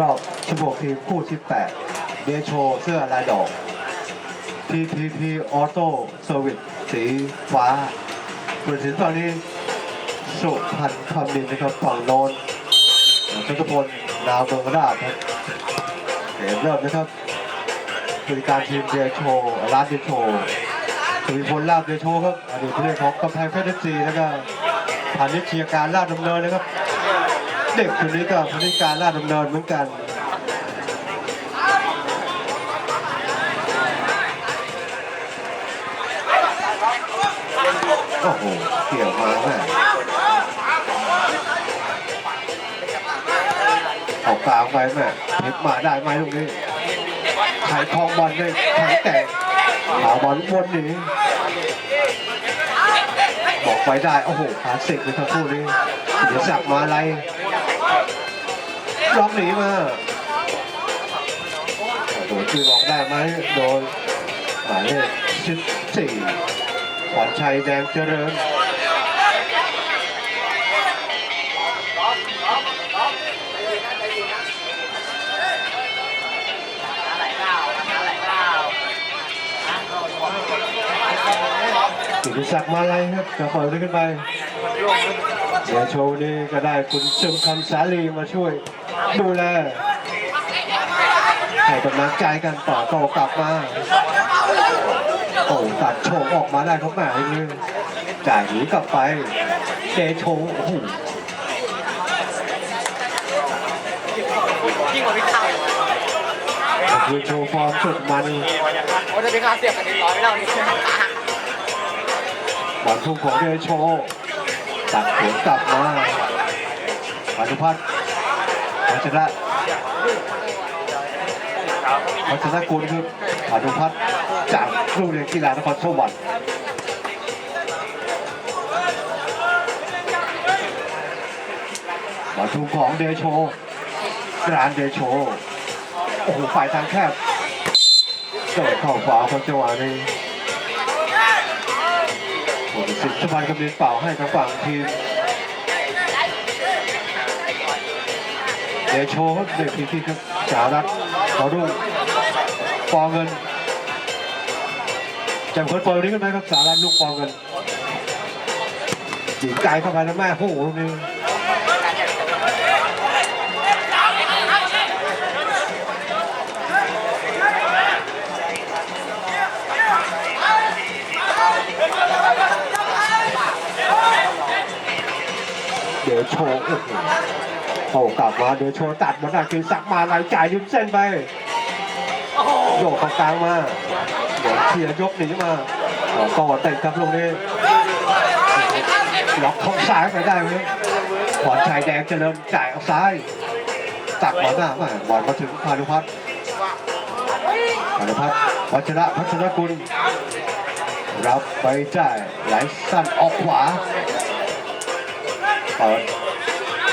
รอบ 16 ทีมคู่ที่8เดโชเสื้อลายดอก PPP Auto Service สีฟ้าส่วนสินฝั่งนี้ สุพันธ์คำนินนะครับฝั่งโน้นชัตพลดาวเมืองราชครับเกมเริ่มนะครับบริการทีมเดโชร้านเดโชสุวิพลลาบเดโชครับอดีตผู้เล่นของกำแพงเพชรเอฟซีแล้วก็พาณิชยการลาดดำเนินนะครับ เด็กคนนี้ก็พาณิการลาดดำเนินเหมือนกันโอ้โหเกี่ยวมาแม่ออกกลางไปแม่พลิกมาได้ไหมลูกนี้ไถ่คลองบอลได้ไถ่แต่เอาบอลวนหนีบอกไปได้ โอ้โหขาสิกเลยทั้งคู่นี้เดี๋ยวสักมาอะไร ล็อกหนีมาโอ้โหชื่อบอกได้ไหมโดนหมายเลขสิบสี่ขวัญชัยแดงเจริญกิติศักดิ์มาลัยครับจะเปิดขึ้นไปเดี๋ยวโชว์นี้ก็ได้คุณซึมคำสาลีมาช่วย ดูแลให้กำลังใจกันต่อโตกลับมา โอ้ตัดโชว์ออกมาได้ครับแม่นี่จ่ายหนีกลับไปเจโชว์โอ้โหยิ่งกว่าพี่ข้าคือโชว์ฟอร์มสุดมันโอ้จะพี่ข้าวเสียบกันนิดร้อยไม่เล่านี่บอลทุ่งของเดโชตัดหัวกลับมาปานุพัฒน์ วัชระวัชรกุลคือปานุพัฒน์จากโรงเรียนกีฬานครสวรรค์บอลทุ่งของเดโชกรานเดโช โอ้โห ฝ่ายทางแคบเกิดเข้าขวาคนจังหวะนี้โอ้โหสิบสุพรรณกำลังเป่าให้ทางฝั่งทีม เดี๋ยวโชครับเด็กทีที่ครับสารัตขอดูปอเงินจำคนเปิดนี้กันไหมครับสารัตลูกปอเงินยิงไกลเข้าไปแล้วแม่โอ้โหลูกนี้เดโชโอ้โห โอ้กลับมาเดโชตัดมาได้คือสักมาลายจ่ายริมเส้นไปโยกตรงกลางมาเดี๋ยวเคลียร์ยกหนีมาออกต่อเตะครับลูกนี้ล็อกข้าซ้ายไปได้ไหมขอนชายแดงเจริญจ่ายเอาซ้ายตักมาหน้ามาบอลมาถึงพานุพัฒน์พานุพัฒน์วัชระพัชรกุลรับไปจ่ายไหลสั้นออกขวาเปิด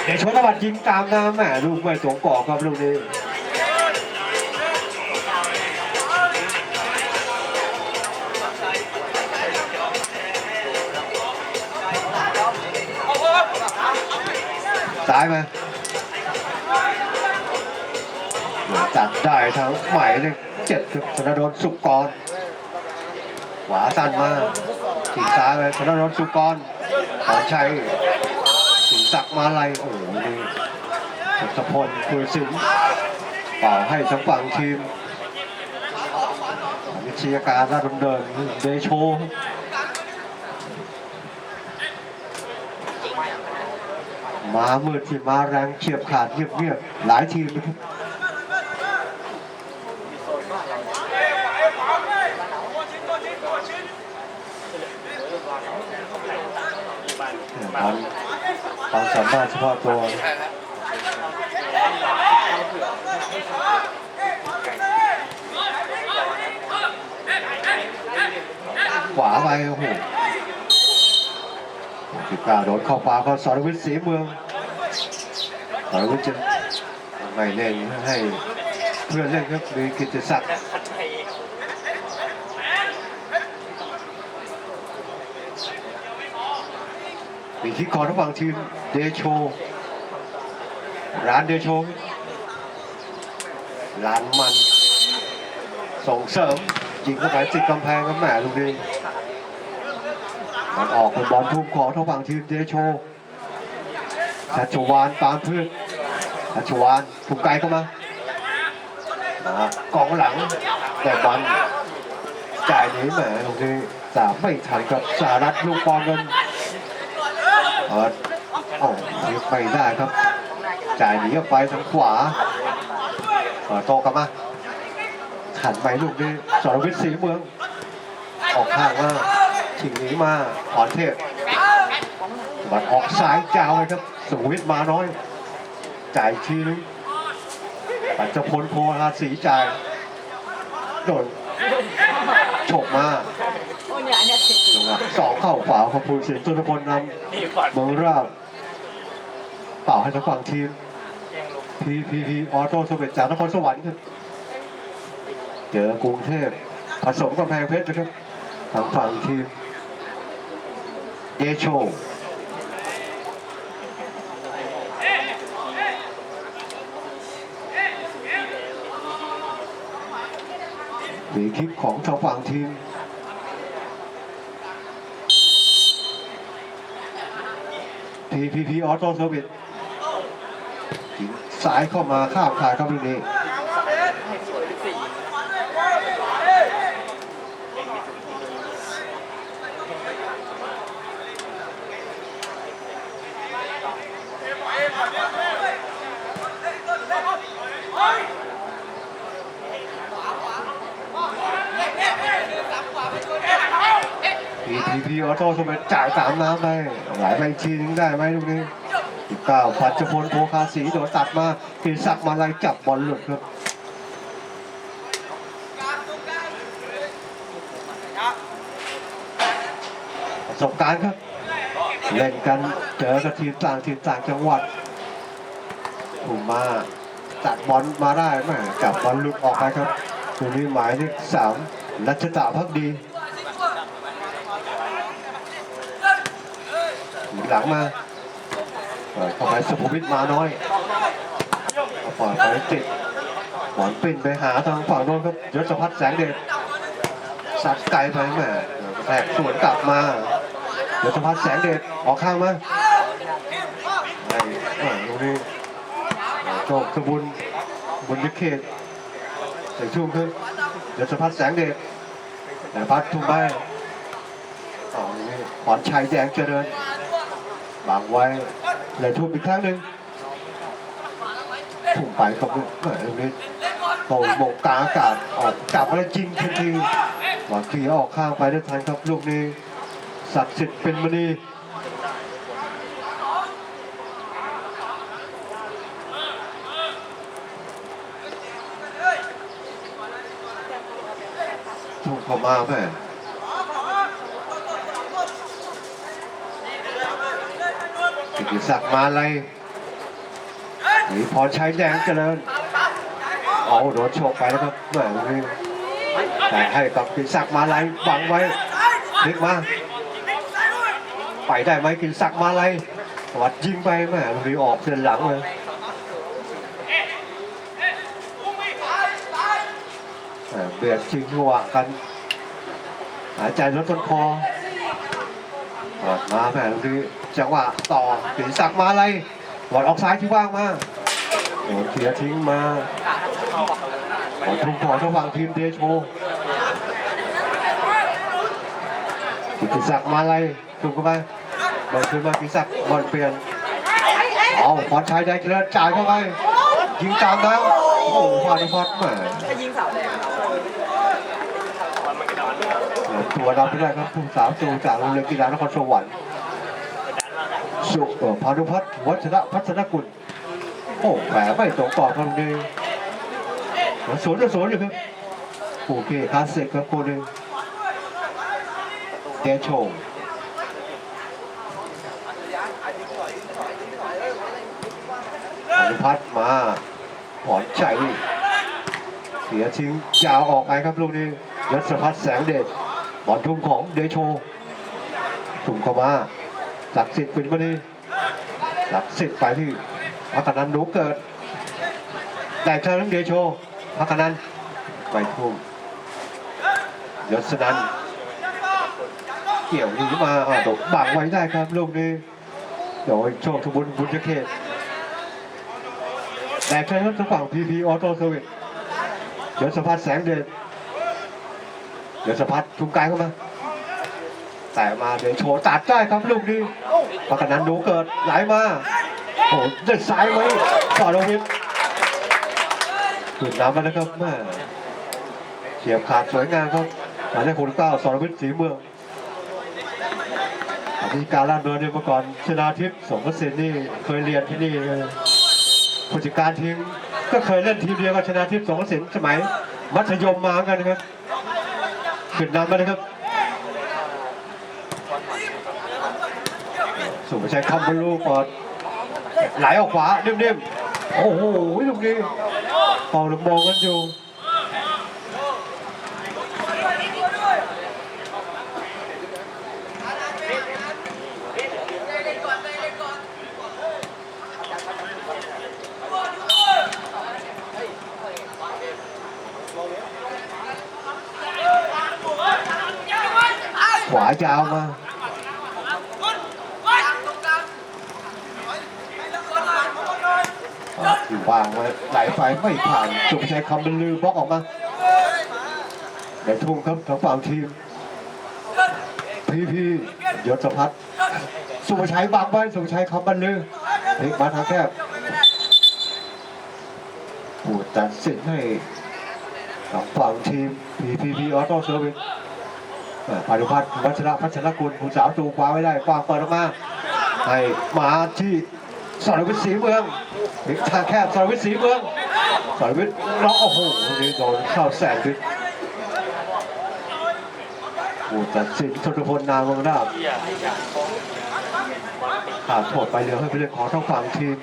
เดี๋ยวชนวัฒน์ยิงตามน้ำแหม่ลูกไม่สวมกอบครับลูกนี้ซ้ายมาจัดได้ทั้งใหมายเลขเจ็ดครับธนดลสุกรขวาสั้นมาถีบซ้ายไปธนดลสุกรขอชัย สิงศักดิ์มาลัยโอ้โหนี่ทศพลคุยสินเป่าให้ทั้งฝั่งทีมวิทยาการราดำเนินเดโชมามืดที่มาแรงเฉียบขาดเงียบๆหลายทีมนะครับ ความความสามารถเฉพาะตัวขวาไปโอ้โหสิบเก้าโดนเข้าขวาเขาสรวิทย์ศรีเมืองสรวิทย์จะไม่เล่นให้เพื่อนเล่นครับมีกิตติศักดิ์ มีที่คอระหว่างทีมเดโช ร้านเดโชลานมัน ส่งเสริมยิงเข้าไปติดกำแพงครับแหมลูกนี้มันออกเป็นบอลทุ่มของทางฝั่งทีมเดโชชัชวานปานพืชชัชวานถูกไกลเข้ามามากองหลังแต่บอลจ่ายหนีแหมลูกนี้สามไม่ทันกับสารัตลูกบอลกัน เออเอ้ยไม่ได้ครับ จ่ายหนีออกไปทางขวาเออโตกลับมาขันไปลูกนี้สรวิทย์ศรีเมือง ออกข้างมาชิงหนีมาขอนเทพบัดออกซ้ายยาวเลยครับสุวิทย์มาน้อย จ่ายอีกทีนึงปัจจพลโพธาสีจ่ายโดนฉกมาจังหวะ สองเข้าขวาขอบคุณเสียงตุนพลนนี่ก่อนำเมืองราบเป่าให้ทางฝั่งทีมพีพีพีออโต้สเวตจากนครสวรรค์ครับเจอกรุงเทพผสมกำแพงเพชรนะครับทางฝั่งทีมเยโชมีคลิปของทางฝั่งทีม พีพีพีออโต้เซอร์วิสยิงสายเข้ามาข้ามคายครับลูกนี้ พีพีออโต้สมัยจ่ายสามน้ำไปไหลไปอีกทีนึงได้ไหมลูกนี้สิบเก้าพัชพลโพคาสีโดนตัดมากินสักดิ์มาไล่จับบอลหลุดครับประสบการณ์ครับ เล่นกันเจอกับทีมต่างทีมต่างจังหวัดถูกมาตัดบอลมาได้แม่จับบอลหลุดออกไปครับตัวนี้หมายเลขสามรัชตาพักดี หลังมาเปิดเข้าไปสุภวิทมาน้อยเอาปล่อยไปติดหวานปิ่นไปหาทางฝั่งโน้นครับยศพัฒน์แสงเดชสัดไกลไปแม่แทกสวนกลับมายศพัฒน์แสงเดชออกข้างมาไอ้ตรงนี้จกสบุญบุญยเขตใส่ชุ่มขึ้นยศพัฒน์แสงเดชแต่พัดทุ่มไปต่อนี้ขอนชัยแดงเจริญ บางไว้เลยทุบอีกครั้งหนึ่งพุ่งไปกับลูกเออลูกนี้โตโบกกลางอากาศออกจับแล้วยิงทันทีหวังเคลียร์ออกข้างไปได้ทันครับลูกนี้ศักดิ์สิทธิ์เป็นมณีถูกเข้ามาแม่ กิติศักดิ์มาอะไรหนีพรชัยแดงเจริญเอาโดนโชกไปแล้วครับแม่ลูกนี้แต่ให้กับกิติศักดิ์มาอะไรบังไว้พลิกมาไปได้ไหมกินสักดิ์มาอะไรวัดยิงไปแม่ลูกนี้ออกเส้นหลังเลยแต่เบียดชิงจังหวะกัน หายใจลดต้นคอมาแม่ลูกนี้ จังหวะต่อกินสักดิ์มาอะไรวัดออกซ้ายที่ว่างมาโดนเคลียทิ้งมาขอทุ่มขอทางฝั่งทีมเดโชกิติศักดิ์มาอะไรถูกเข้าไปบอลคืนมากิติศักดิ์บอลเปลี่ยนเอาพรชัยได้เจริญจ่ายเข้าไปยิงตามน้ำโอ้โหพานุพัฒน์แหมถ้ายิงสาแดงตัวเราไม่ได้ครับผู้สาวตูจากโรงเรียนกีฬานครสวรรค์ สุเอ่อพานุพัฒน์วัชระพัฒนกุลโอ้แหมไม่ตรงต่อกันเลยสวนจะสวนอยู่ครับโอเคคาสสิกครับคนหนึ่งเดโชพานุพัฒน์มาถอนใจเสียทิ้งยาวออกไปครับลูกนี้ยศพัฒน์แสงเดชบอลทุ่มของเดโชทุ่มเข้ามา ศักดิ์สิทธิ์ป็นมาดีศักดิ์สิทธิ์ไปที่พัฒนันหนูเกิดแต่ทางเดโชพักนันไปทุ่มยศนันเกี่ยวหนีมาอ่าตกบังไว้ได้ครับลูกนี้โดยโชคสมบุญบุญเขตแต่ใช้รถทางฝั่งพีพีออโต้เซอร์วิสยศพัฒน์แสงเดชยศพัฒน์ทุ่มไกลเข้ามา แต่มาเดี๋ยวโชว์ตัดได้ครับลูกนี้พักนั้นดูเกิดไหลมาโอ้โหเด็ดซ้ายไว้ต่อลงวิทขึ้นน้ำมาแล้วครับแม่เฉียบขาดสวยงามครับหมายเลขคนเก้าสรวิทย์ศรีเมืองอธิการลาดเนินเนี่ยเมื่อก่อนชนาทิพย์สงกสินนี่เคยเรียนที่นี่ผู้จัดการทีมก็เคยเล่นทีมเดียวกับชนาทิพย์สงกสินสมัยมัธยมมาเหมือนกันนะครับขึ้นน้ำมาเลยครับ สุภาชัยคำบรรลุปอดไหลออกขวานิ่มๆ โอ้โหลูกนี้เป่าลูกมองกันอยู่ขวายาวมา อยู่ วางไว้ไหลไฟไม่ผ่านสุภาชัยคำบรรลือบล็อกออกมาในทุ่งครับทางฝั่งทีม พีพียศพัฒน์สุภชัยบังไว้สุภชัยคำบรรลือพลิกมาทางแคบผู้ตัดสินให้ทางฝั่งทีมพีพีพีออโต้เซอร์วิสพานุพัฒน์วัชระพัชรกุลผู้สาวตูคว้าไว้ได้กว้างเปิดออกมาให้มาที่ สรวิทย์ศรีเมืองทางแคบสรวิทย์ศรีเมืองสรวิทย์ล็อกโอ้โหวันนี้โดนเข้าแสนวิทย์ผู้ตัดสินทศพลนามวงราบขาดโทษไปเหลือให้ไปเล่นของทั้งฝั่งทีม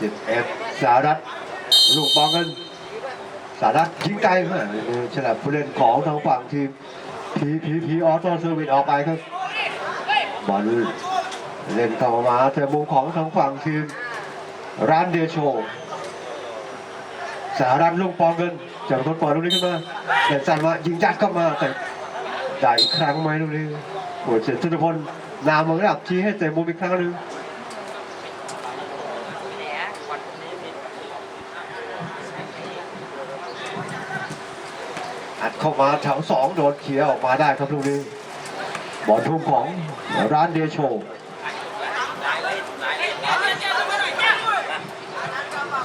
สิบเอ็ด สารัตลูกบอลกันสารัตยิงไกลมากฉลับผู้เล่นของทางฝั่งทีมพีพีพีออโต้เซอร์วิสออกไปครับบอลเล่นเข้ามาแต่มุมของทางฝั่งทีมร้านเดโชสารัตลูกบอลกันจากคนปล่อยลูกนี้ขึ้นมาเด่นสันมายิงยัดเข้ามาแต่ได้อีกครั้งไหมลูกนี้โอ้เสียทุนพลนามมันรับชี้ให้เตะมุมอีกครั้งหนึ่ง แหมวันนี้มี อัด เข้ามาแถวสองโดนเขียออกมาได้ครับลูกนี้บอลทุ่มของร้านเดโช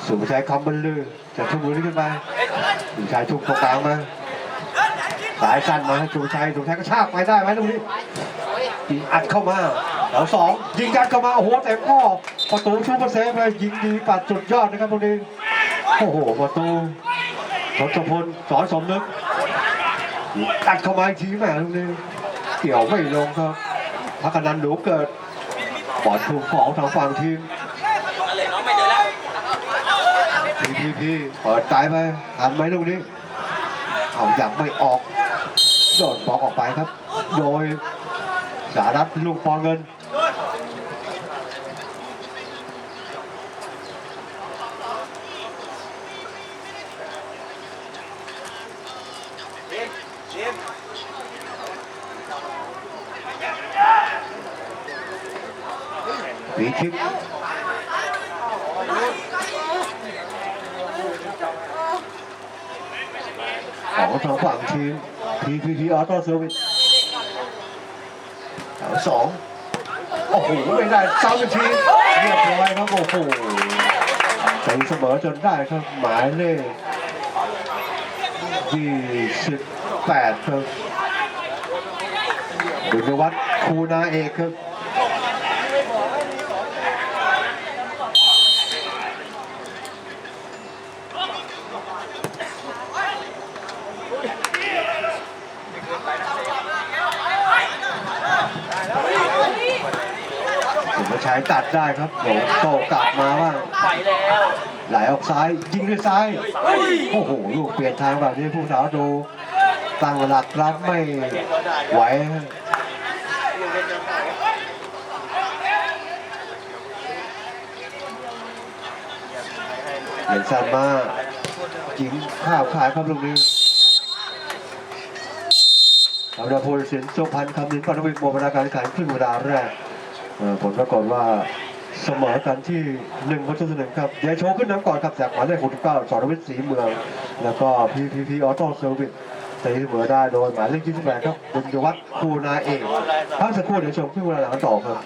สุภชัยคำบรรลือจะทุ่มลูกนี้ขึ้นไปสุภชัยทุ่มตรงกลางมาสายสั้นมาสุภชัยสุภชัยก็ชากไปได้ไหมลูกนี้ยิงอัดเข้ามาแถวสองยิงยัดเข้ามาโอ้โหเต็มข้อประตูชูเปอร์เซฟเลยยิงดีปัดสุดยอดนะครับลูกนี้โอ้โหประตูทศพลสอนสมนึก ตัดเข้ามาอีกทีแม่ลูกนี้เกี่ยวไม่ลงครับพักนันหนูเกิดบอลถูกของทางฝั่งทีมเลยน้องไม่เดินแล้วพีพีพีเปิดตายไปทันไหมลูกนี้เอาอย่างไม่ออกโดนบล็อกออกไปครับ โดยสารัตลูกปองเงิน ปีคิกของทางฝั่งทีมพีพีพีออโต้เซอร์วิสแถวสองโอ้โห ไม่ได้ซ้ำอีกทีเรียบร้อยครับโอ้โหตีเสมอจนได้ครับหมายเลขยี่สิบแปดครับบุญวัฒน์คูนาเอกครับ สุภชัยตัดได้ครับโหโตกลับมาว่าไปแล้วไหลออกซ้ายยิงด้วยซ้ายโอ้โหลูกเปลี่ยนทางแบบนี้ผู้สาวดูตั้งหลักรับไม่ไหวเหรียญสั้นมากจิงข้าวขายครับลูกนี้ธรรมดาพลสินสุพรรณคำนินปานวิทย์โมบนาการข่งขึ้นเวลาแรก ผลปรากฏว่าเสมอกันที่หนึ่งประตูต่หนึ่งครับยายโชว์ขึ้นน้ำก่อนครับจากหมายเลข69สรวิทย์ศรีเมือง แล้วก็พีพีพีออโต้เซอร์วิสตีเสมอได้โดยหมายเลข28ครับบุญยวัฒน์คูนาเอกพักสักครู่เดี๋ยวชมขึ้นเวลาหลังต่อครับ